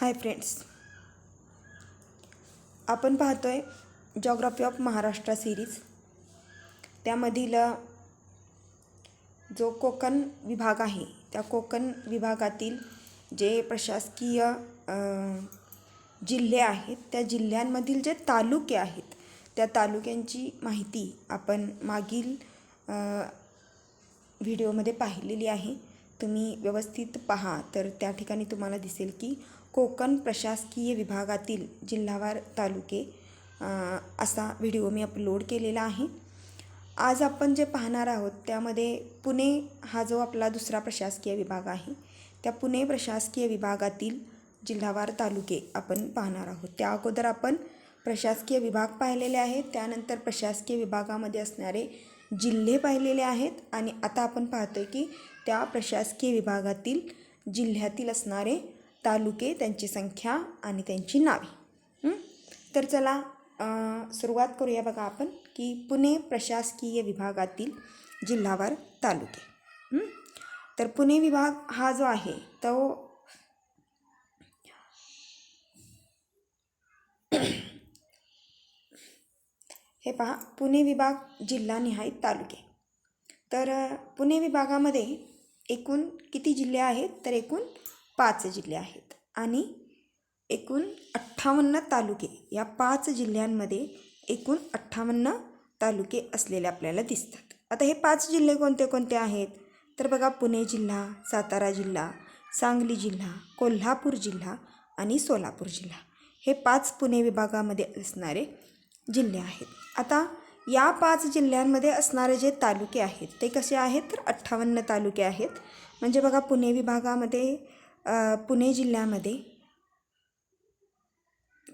Hi friends. आपण पाहतो आहे जॉग्राफी ऑफ महाराष्ट्र सिरीज त्यामधील जो कोकण विभाग आहे त्या कोकण विभागातील जे प्रशासकीय जिल्हे आहेत त्या जिल्ह्यांमधील जे तालुके आहेत त्या तालुक्यांची माहिती आपण मागील व्हिडिओमध्ये पाहिलेली आहे. तुम्ही व्यवस्थित पहा. तर त्या ठिकाणी तुम्हाला दिसेल की कोकण प्रशासकीय विभागातील जिल्हावार तालुके असा व्हिडिओ मी अपलोड केलेला आहे. आज आपण जे पाहणार आहोत त्यामध्ये पुणे हा जो आपला दुसरा प्रशासकीय विभाग आहे त्या पुणे प्रशासकीय विभागातील जिल्हावार तालुके आपण पाहणार आहोत. त्या अगोदर आपण प्रशासकीय विभाग पाहिलेले आहेत त्यानंतर प्रशासकीय विभागामध्ये असणारे जिल्हे पाहिलेले आहेत आणि आता आपण पाहतोय की त्या प्रशासकीय विभागातील जिल्ह्यातील असणारे तालुके त्यांची संख्या आणि त्यांची नावे. तर चला सुरुवात करूया बघा आपण की पुणे प्रशासकीय विभागातील जिल्हावार तालुके. तर पुणे विभाग हा जो आहे तो हे पहा पुणे विभाग जिल्हानिहाय तालुके. तर पुणे विभागामध्ये एकूण किती जिल्हे आहेत? तर एकूण पाच जिल्हे आहेत. आणि एकूण अठ्ठावन्न तालुके या पाच जिल्ह्यांमध्ये एकूण अठ्ठावन्न तालुके असलेले आपल्याला दिसतात. आता हे पाच जिल्हे कोणते कोणते आहेत? तर बघा पुणे जिल्हा सातारा जिल्हा सांगली जिल्हा कोल्हापूर जिल्हा आणि सोलापूर जिल्हा. हे पाच पुणे विभागामध्ये असणारे जिल्हे आहेत. आता या पाच जिल्ह्यांमध्ये असणारे जे तालुके आहेत ते कसे आहेत? तर अठ्ठावन्न तालुके आहेत. म्हणजे बघा पुणे विभागामध्ये पुणे जिल्ह्यामध्ये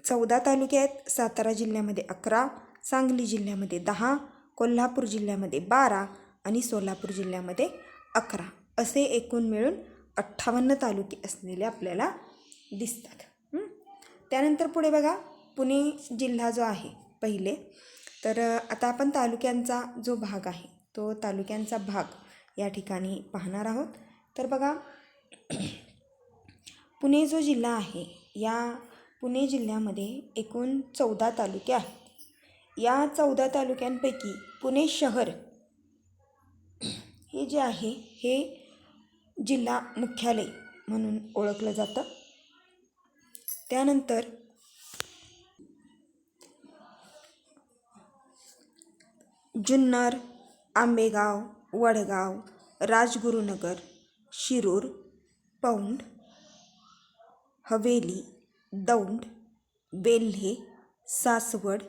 चौदा तालुके आहेत. सातारा जिल्ह्यामध्ये अकरा सांगली जिल्ह्यामध्ये दहा कोल्हापूर जिल्ह्यामध्ये बारा आणि सोलापूर जिल्ह्यामध्ये अकरा असे एकूण मिळून अठ्ठावन्न तालुके असलेले आपल्याला दिसतात. त्यानंतर पुढे बघा पुणे जिल्हा जो आहे पहिले तर आता आपण तालुक्यांचा जो भाग आहे तो तालुक्यांचा भाग या ठिकाणी पाहणार आहोत. तर बघा पुणे जो जिल्हा आहे या पुणे जिल्ह्यामध्ये एकूण चौदा तालुके आहेत. या चौदा तालुक्यांपैकी पुणे शहर हे जे आहे हे जिल्हा मुख्यालय म्हणून ओळखलं जातं. त्यानंतर जुन्नर आंबेगाव वडगाव राजगुरुनगर शिरूर पौंड हवेली दौंड वेल्हे सासवड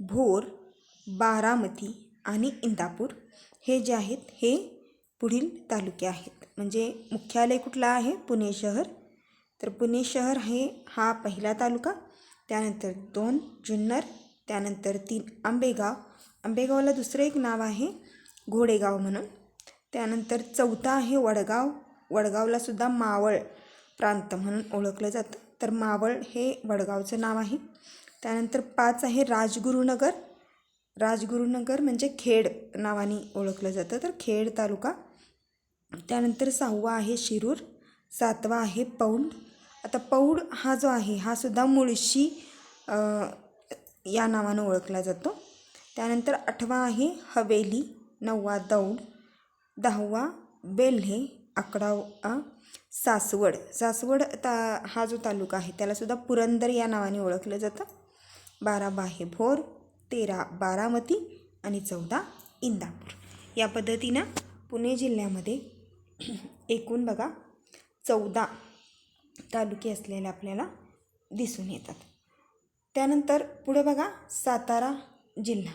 भोर बारामती आणि इंदापूर हे जे आहेत हे पुढील तालुके आहेत. म्हणजे मुख्यालय कुठलं आहे? पुणे शहर. तर पुणे शहर हे हा पहिला तालुका त्यानंतर दोन जुन्नर त्यानंतर तीन आंबेगाव. आंबेगावला दुसरं एक नाव आहे घोडेगाव म्हणून. त्यानंतर चौथा आहे वडगाव. वडगावलासुद्धा मावळ प्रांत म्हणून ओळखलं जातं. तर मावळ हे वडगावचं नाव आहे. त्यानंतर पाच आहे राजगुरुनगर. राजगुरुनगर म्हणजे खेड नावाने ओळखलं जातं. तर खेड तालुका. त्यानंतर सहावा आहे शिरूर. सातवा आहे पौंड. आता पौड हा जो आहे हा सुद्धा मुळशी या नावानं ओळखला जातो. त्यानंतर आठवा आहे हवेली. नववा दौड. दहावा बेल्हे. अकरावा सासवड. सासवड ता हा जो तालुका आहे त्यालासुद्धा पुरंदर या नावाने ओळखलं जातं. बारा बाहे भोर तेरा बारामती आणि चौदा इंदापूर. या पद्धतीनं पुणे जिल्ह्यामध्ये एकूण बघा चौदा तालुके असलेले आपल्याला दिसून येतात. त्यानंतर पुढे बघा सातारा जिल्हा.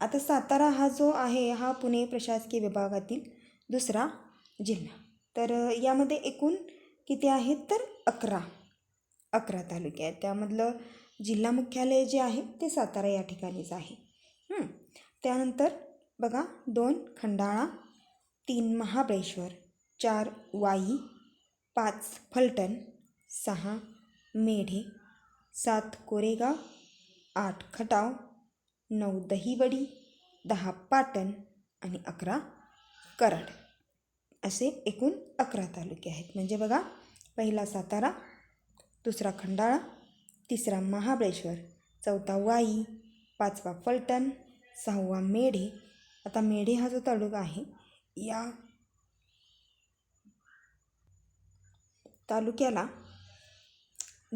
आता सातारा हा जो आहे हा पुणे प्रशासकीय विभागातील दुसरा जिल्हा. तर यामध्ये एकूण किती आहेत तर अकरा. अकरा तालुके आहेत. त्यामधलं जिल्हा मुख्यालय जे आहे ते सातारा या ठिकाणीच आहे. त्यानंतर बघा दोन खंडाळा तीन महाबळेश्वर चार वाई पाच फलटण सहा मेढे सात कोरेगाव आठ खटाव नऊ दहीवडी दहा पाटण आणि अकरा कराड. असे एकूण अकरा तालुके आहेत. म्हणजे बघा पहिला सातारा दुसरा खंडाळा तिसरा महाबळेश्वर चौथा वाई पाचवा फलटण सहावा मेढे. आता मेढे हा जो तालुका आहे या तालुक्याला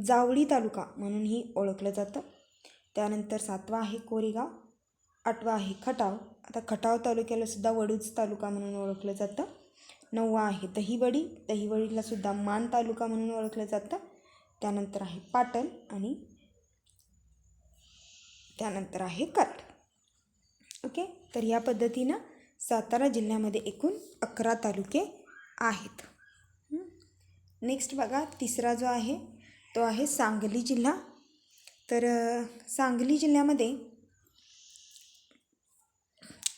जावळी तालुका म्हणूनही ओळखलं जातं. त्यानंतर सातवा आहे कोरेगाव आठवा आहे खटाव. आता खटाव तालुक्याला सुद्धा वडूज तालुका म्हणून ओळखलं जातं. नववा आहे. दहिवडी दहिवडीला सुद्धा मान तालुका म्हणून ओळखलं जातं. त्यानंतर आहे पाटण आणि त्यानंतर आहे कट. ओके? तर या पद्धतीनं सातारा जिल्ह्यामध्ये एकूण अकरा तालुके आहेत. नेक्स्ट बघा तिसरा जो आहे तो आहे सांगली जिल्हा. तर सांगली जिल्ह्यामध्ये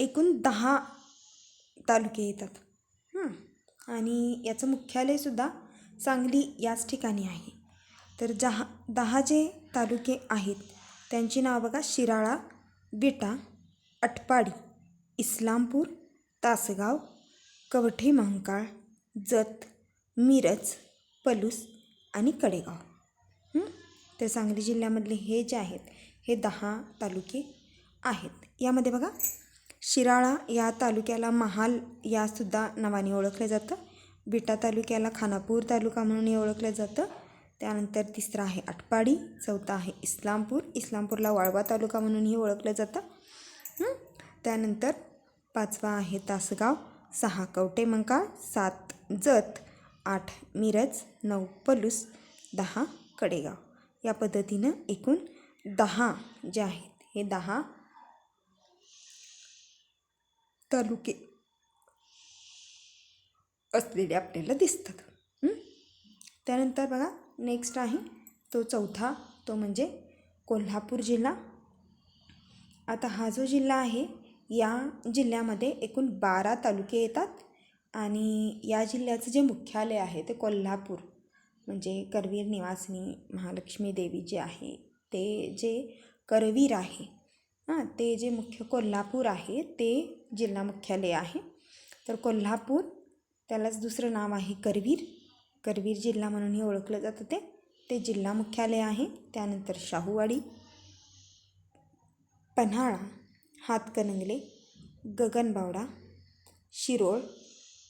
एकूण दहा तालुके येतात. आणि याचं मुख्यालयसुद्धा सांगली याच ठिकाणी आहे. तर जहा दहा जे तालुके आहेत त्यांची नावं बघा. शिराळा विटा अटपाडी इस्लामपूर तासगाव कवठे महांकाळ जत मिरज पलूस आणि कडेगाव. तर सांगली जिल्ह्यामधले हे जे आहेत हे दहा तालुके आहेत. यामध्ये बघा शिराळा या तालुक्याला महाल यासुद्धा नावाने ओळखलं जातं. विटा तालुक्याला खानापूर तालुका म्हणूनही ओळखलं जातं. त्यानंतर तिसरा आहे आटपाडी चौथा आहे इस्लामपूर. इस्लामपूरला वाळवा तालुका म्हणूनही ओळखलं जातं. त्यानंतर पाचवा आहे तासगाव सहा कवटेमंका सात जत आठ मिरज नऊ पलूस दहा कडेगाव. या पद्धतीनं एकूण दहा जे आहेत हे दहा तालुके असलेले आपल्याला दिसतात. त्यानंतर बघा नेक्स्ट आहे तो चौथा तो म्हणजे कोल्हापूर जिल्हा. आता हा जो जिल्हा आहे या जिल्ह्यामध्ये एकूण बारा तालुके येतात आणि या जिल्ह्याचं जे मुख्यालय आहे ते कोल्हापूर. म्हणजे करवीर निवासिनी महालक्ष्मी देवी जे आहे ते जे करवीर आहे हां ते जे मुख्य कोल्हापूर आहे ते जिल्हा मुख्यालय आहे. तर कोल्हापूर त्यालाच दुसरं नाव आहे करवीर. करवीर जिल्हा म्हणूनही ओळखलं जातं ते. ते जिल्हा मुख्यालय आहे. त्यानंतर शाहूवाडी पन्हाळा हातकणंगले गगनबावडा शिरोळ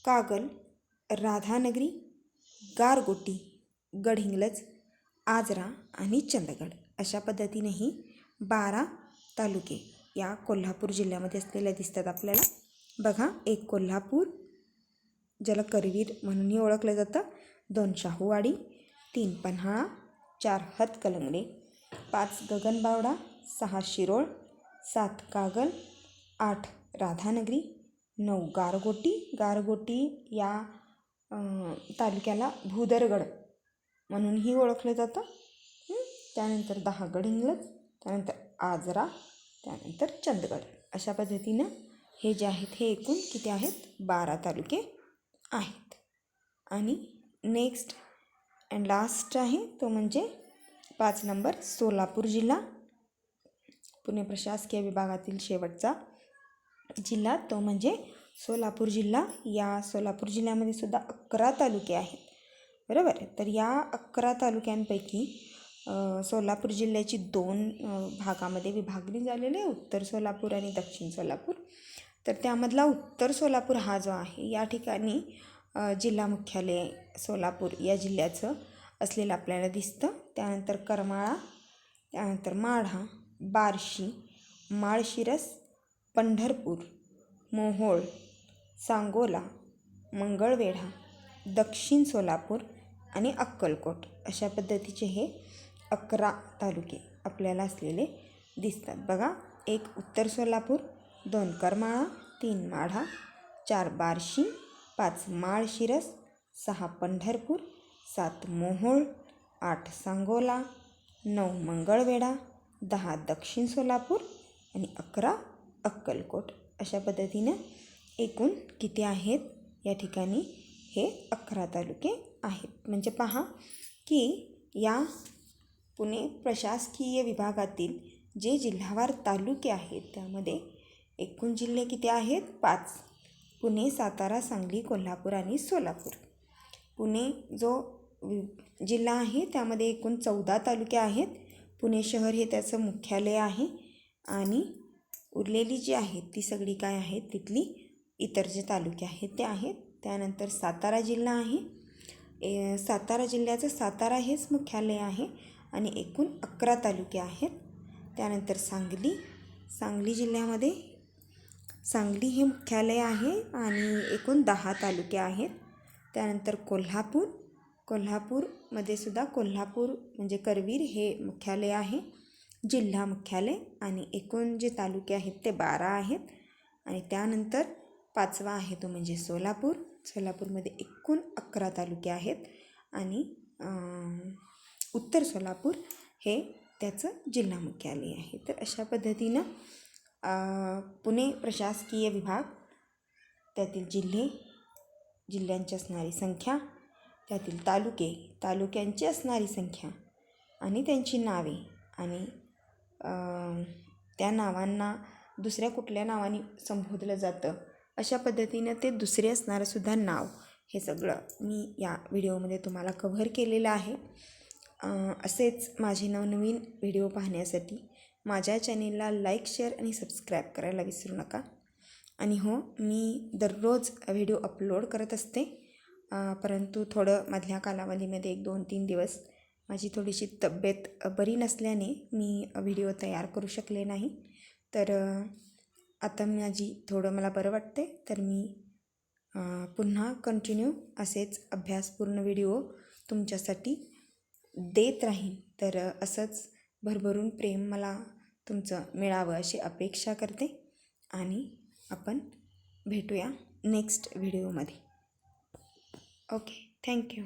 कागल राधानगरी गारगोटी गडहिंग्लज आजरा आणि चंदगड अशा पद्धतीनेही बारा तालुके या कोल्हापूर जिल्ह्यामध्ये असलेल्या दिसतात आपल्याला. बघा एक कोल्हापूर ज्याला करवीर म्हणूनही ओळखलं जातं. दोन शाहूवाडी तीन पन्हाळा चार हतकलंगडे पाच गगनबावडा सहा शिरोळ सात कागल आठ राधानगरी नऊ गारगोटी. गारगोटी या तालुक्याला भूदरगड म्हणूनही ओळखलं जातं. त्यानंतर दहा गडहिंग्लज त्यानंतर आजरा त्यानंतर चंदगड. अशा पद्धतीनं हे जे आहेत हे एकूण किती आहेत? बारा तालुके आहेत. आणि नेक्स्ट अँड लास्ट आहे तो म्हणजे पाच नंबर सोलापूर जिल्हा. पुणे प्रशासकीय विभागातील शेवटचा जिल्हा तो म्हणजे सोलापूर जिल्हा. या सोलापूर जिल्ह्यामध्ये सुद्धा अकरा तालुके आहेत. बरोबर? तर या अकरा तालुक्यांपैकी सोलापूर जिल्ह्याची दोन भागामध्ये विभागणी झालेली आहे. उत्तर सोलापूर आणि दक्षिण सोलापूर. तर त्यामधला उत्तर सोलापूर हा जो आहे या ठिकाणी जिल्हा मुख्यालय सोलापूर या जिल्ह्याचं असलेलं आपल्याला दिसतं. त्यानंतर करमाळा त्यानंतर माढा बार्शी माळशिरस पंढरपूर मोहोळ सांगोला मंगळवेढा दक्षिण सोलापूर आणि अक्कलकोट अशा पद्धतीचे हे अकरा तालुके आपल्याला असलेले दिसतात. बघा एक उत्तर सोलापूर दोन करमाळा तीन माढा चार बार्शी पाच माळशिरस सहा पंढरपूर सात मोहोळ आठ सांगोला नऊ मंगळवेढा दहा दक्षिण सोलापूर आणि अकरा अक्कलकोट. अशा पद्धतीनं एकूण किती आहेत? या ठिकाणी हे अकरा तालुके आहेत. म्हणजे पहा की या पुणे प्रशासकीय विभागातील जे जिल्हावार तालुके आहेत त्यामध्ये एकूण जिल्हे किती आहेत? पाच. पुणे सातारा सांगली कोल्हापूर आणि सोलापूर. पुणे जो जिल्हा आहे त्यामध्ये एकूण चौदा तालुके आहेत. पुणे शहर हे त्याचं मुख्यालय आहे आणि उरलेली जी आहेत ती सगळी काय आहेत? तिथली इतर जे तालुके आहेत ते आहेत. त्यानंतर सातारा जिल्हा आहे. ए सातारा जिल्ह्याचं सातारा हेच मुख्यालय आहे. आणि एकूण अकरा तालुके आहेत. त्यानंतर सांगली. सांगली जिल्ह्यामध्ये सांगली हे मुख्यालय आहे आणि एकूण दहा तालुके आहेत. त्यानंतर कोल्हापूर. कोल्हापूरमध्ये सुद्धा कोल्हापूर म्हणजे करवीर हे मुख्यालय आहे. जिल्हा मुख्यालय आणि एकूण जे तालुके आहेत ते बारा आहेत. आणि त्यानंतर पाचवा आहे तो म्हणजे सोलापूर. सोलापूरमध्ये एकूण अकरा तालुके आहेत. आणि उत्तर सोलापूर हे त्याचं जिल्हा मुख्यालय आहे. तर अशा पद्धतीनं पुणे प्रशासकीय विभाग त्यातील जिल्हे जिल्ह्यांची असणारी संख्या त्यातील तालुके तालुक्यांची असणारी संख्या आणि त्यांची नावे आणि त्या नावांना दुसऱ्या कुठल्या नावाने संबोधलं जातं अशा पद्धतीनं ते दुसरे असणारंसुद्धा नाव हे सगळं मी या व्हिडिओमध्ये तुम्हाला कव्हर केलेलं आहे. असेच माझे नवनवीन व्हिडिओ पाहण्यासाठी माझ्या चॅनेलला लाईक शेअर आणि सबस्क्राईब करायला विसरू नका. आणि हो मी दररोज व्हिडिओ अपलोड करत असते. परंतु थोडं मधल्या कालावधीमध्ये एक दोन तीन दिवस माझी थोडीशी तब्येत बरी नसल्याने मी व्हिडिओ तयार करू शकले नाही. तर आता माझी थोडं मला बरं वाटते तर मी पुन्हा कंटिन्यू असेच अभ्यासपूर्ण व्हिडिओ तुमच्यासाठी देत राहीन तर असंच भरभरून प्रेम मला तुमचं मिळावं अशी अपेक्षा करते आणि आपण भेटूया नेक्स्ट व्हिडिओमध्ये ओके थँक्यू